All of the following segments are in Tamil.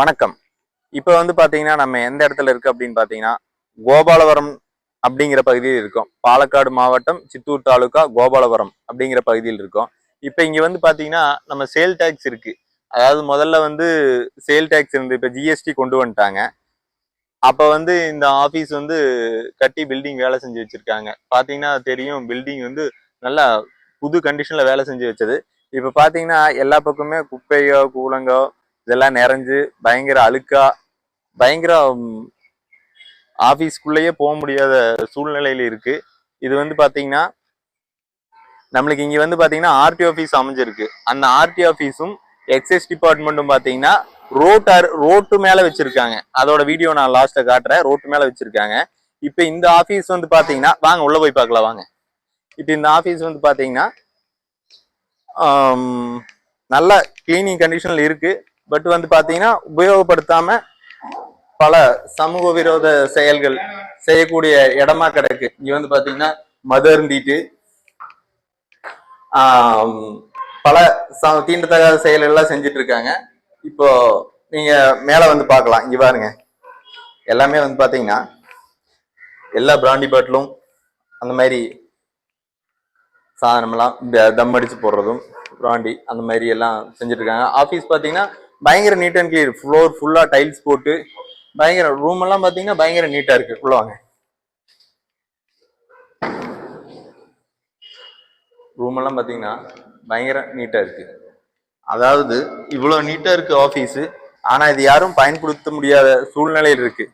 வணக்கம். இப்போ வந்து பார்த்தீங்கன்னா நம்ம எந்த இடத்துல இருக்கு அப்படின்னு பார்த்தீங்கன்னா கோபாலவரம் அப்படிங்கிற பகுதியில் இருக்கோம். பாலக்காடு மாவட்டம் சித்தூர் தாலுக்கா கோபாலவரம் அப்படிங்கிற பகுதியில் இருக்கோம். இப்போ இங்கே வந்து பார்த்தீங்கன்னா நம்ம சேல் டேக்ஸ் இருக்கு. அதாவது முதல்ல வந்து சேல் டேக்ஸ் இருந்து இப்போ ஜிஎஸ்டி கொண்டு வந்துட்டாங்க. அப்போ வந்து இந்த ஆஃபீஸ் வந்து கட்டி பில்டிங் வேலை செஞ்சு வச்சுருக்காங்க. பார்த்தீங்கன்னா தெரியும் பில்டிங் வந்து நல்லா புது கண்டிஷனில் வேலை செஞ்சு வச்சது. இப்போ பார்த்தீங்கன்னா எல்லா பக்கமே குப்பையோ கூலங்கோ இதெல்லாம் நிறைஞ்சு பயங்கர அழுக்கா பயங்கர ஆஃபீஸ்க்குள்ளேயே போக முடியாத சூழ்நிலையில் இருக்கு. இது வந்து பார்த்தீங்கன்னா நம்மளுக்கு இங்கே வந்து பார்த்தீங்கன்னா ஆர்டி ஆஃபீஸ் அமைஞ்சிருக்கு. அந்த ஆர்டி ஆஃபீஸும் எக்ஸைஸ் டிபார்ட்மெண்ட்டும் பார்த்தீங்கன்னா ரோட் ரோட்டு மேலே வச்சிருக்காங்க. அதோட வீடியோ நான் லாஸ்ட்டில் காட்டுறேன். ரோட்டு மேலே வச்சிருக்காங்க. இப்போ இந்த ஆஃபீஸ் வந்து பார்த்தீங்கன்னா வாங்க உள்ளே போய் பார்க்கலாம் வாங்க. இப்போ இந்த ஆஃபீஸ் வந்து பார்த்தீங்கன்னா நல்ல கிளீனிங் கண்டிஷனில் இருக்குது பட் வந்து பாத்தீங்கன்னா உபயோகப்படுத்தாம பல சமூக விரோத செயல்கள் செய்யக்கூடிய இடமா கிடக்கு. இங்க வந்து பாத்தீங்கன்னா மது அருந்திட்டு பல தீண்டத்தகாத செயல்கள் எல்லாம் செஞ்சுட்டு இருக்காங்க இப்போ நீங்க மேல வந்து பார்க்கலாம் இங்க பாருங்க. எல்லாமே வந்து பாத்தீங்கன்னா எல்லா பிராண்டி பாட்டிலும் அந்த மாதிரி சாதனமெல்லாம் த- தம் அடிச்சு போடுறதும் பிராண்டி அந்த மாதிரி எல்லாம் செஞ்சுட்டு இருக்காங்க ஆஃபீஸ் பார்த்தீங்கன்னா பயங்கர நீட் அண்ட் கிளியர் ஃப்ளோர் ஃபுல்லாக டைல்ஸ் போட்டு பயங்கர ரூம் எல்லாம் பார்த்தீங்கன்னா பயங்கர நீட்டாக இருக்கு. உள்ள வாங்க. ரூம் எல்லாம் பார்த்தீங்கன்னா பயங்கர நீட்டாக இருக்கு. அதாவது இவ்வளோ நீட்டாக இருக்கு ஆஃபீஸு ஆனால் இது யாரும் பயன்படுத்த முடியாத சூழ்நிலையில் இருக்கு.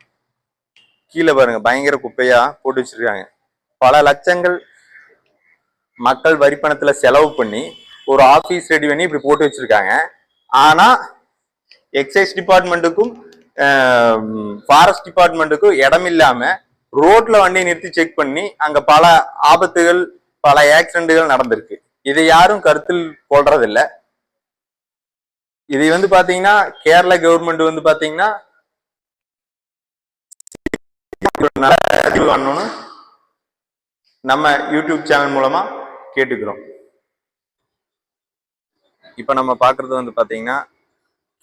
கீழே பாருங்க பயங்கர குப்பையா போட்டு வச்சிருக்காங்க. பல லட்சங்கள் மக்கள் வரிப்பணத்தில் செலவு பண்ணி ஒரு ஆஃபீஸ் ரெடி பண்ணி இப்படி போட்டு வச்சிருக்காங்க. ஆனால் எக்ஸைஸ் டிபார்ட்மெண்ட்டுக்கும் ஃபாரஸ்ட் டிபார்ட்மெண்ட்டுக்கும் இடம் இல்லாம ரோட்ல வண்டியை நிறுத்தி செக் பண்ணி அங்க பல ஆபத்துகள் பல ஆக்சிடென்ட்கள் நடந்திருக்கு. இதை யாரும் கருத்தில் கொள்றதில்ல. இதை வந்து பாத்தீங்கன்னா கேரள கவர்மெண்ட் வந்து பாத்தீங்கன்னா பண்ணணும்னு நம்ம யூடியூப் சேனல் மூலமா கேட்டுக்கிறோம். இப்போ நம்ம பாக்குறது வந்து பார்த்தீங்கன்னா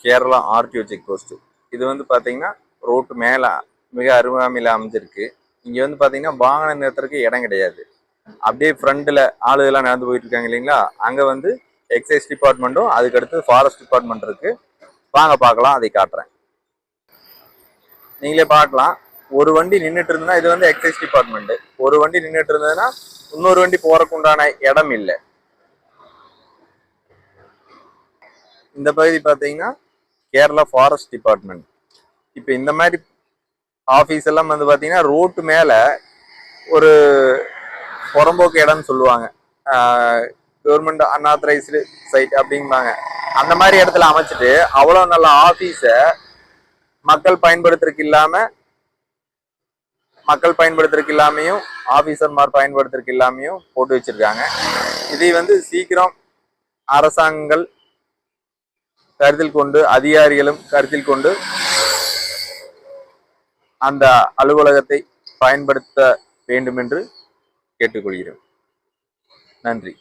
கேரளா ஆர்டிஓ செக் போஸ்ட் இது வந்து பார்த்தீங்கன்னா ரோட்டு மேலே மிக அருகாமையில் அமைஞ்சிருக்கு. இங்கே வந்து பார்த்தீங்கன்னா வாகன நிறுத்துறதுக்கு இடம் கிடையாது. அப்படியே ஃப்ரண்ட்டில் ஆளுகள்லாம் நடந்து போயிட்டு இருக்காங்க இல்லைங்களா? அங்கே வந்து எக்ஸைஸ் டிபார்ட்மெண்ட்டும் அதுக்கடுத்து ஃபாரஸ்ட் டிபார்ட்மெண்ட் இருக்குது வாங்க பார்க்கலாம். அதை காட்டுறேன். நீங்களே பார்க்கலாம். ஒரு வண்டி நின்றுட்டு இருந்ததுன்னா இது வந்து எக்ஸைஸ் டிபார்ட்மெண்ட் ஒரு வண்டி நின்றுட்டு இருந்ததுன்னா இன்னொரு வண்டி போறதுக்கு உண்டான இடம் இல்லை. இந்த பகுதி பார்த்தீங்கன்னா கேரளா ஃபாரஸ்ட் டிபார்ட்மெண்ட் இப்போ இந்த மாதிரி ஆஃபீஸ் எல்லாம் வந்து பார்த்தீங்கன்னா ரோட்டு மேலே ஒரு புறம்போக்கு இடம்னு சொல்லுவாங்க. கவர்மெண்ட் அன்ஆத்தரைஸ்டு சைட் அப்படிம்பாங்க. அந்த மாதிரி இடத்துல அமைச்சிட்டு அவ்வளோ நல்ல ஆஃபீஸை மக்கள் பயன்படுத்துறதுக்கு இல்லாமல் மக்கள் பயன்படுத்துறதுக்கு இல்லாமையும் ஆஃபீஸர்மார் பயன்படுத்துறதுக்கு இல்லாமையும் போட்டு வச்சிருக்காங்க. இதை வந்து சீக்கிரம் அரசாங்கங்கள் கருத்தில் கொண்டு அதிகாரிகளும் கருத்தில் கொண்டு அந்த அலுவலகத்தை பயன்படுத்த வேண்டும் என்று கேட்டுக்கொள்கிறோம் நன்றி.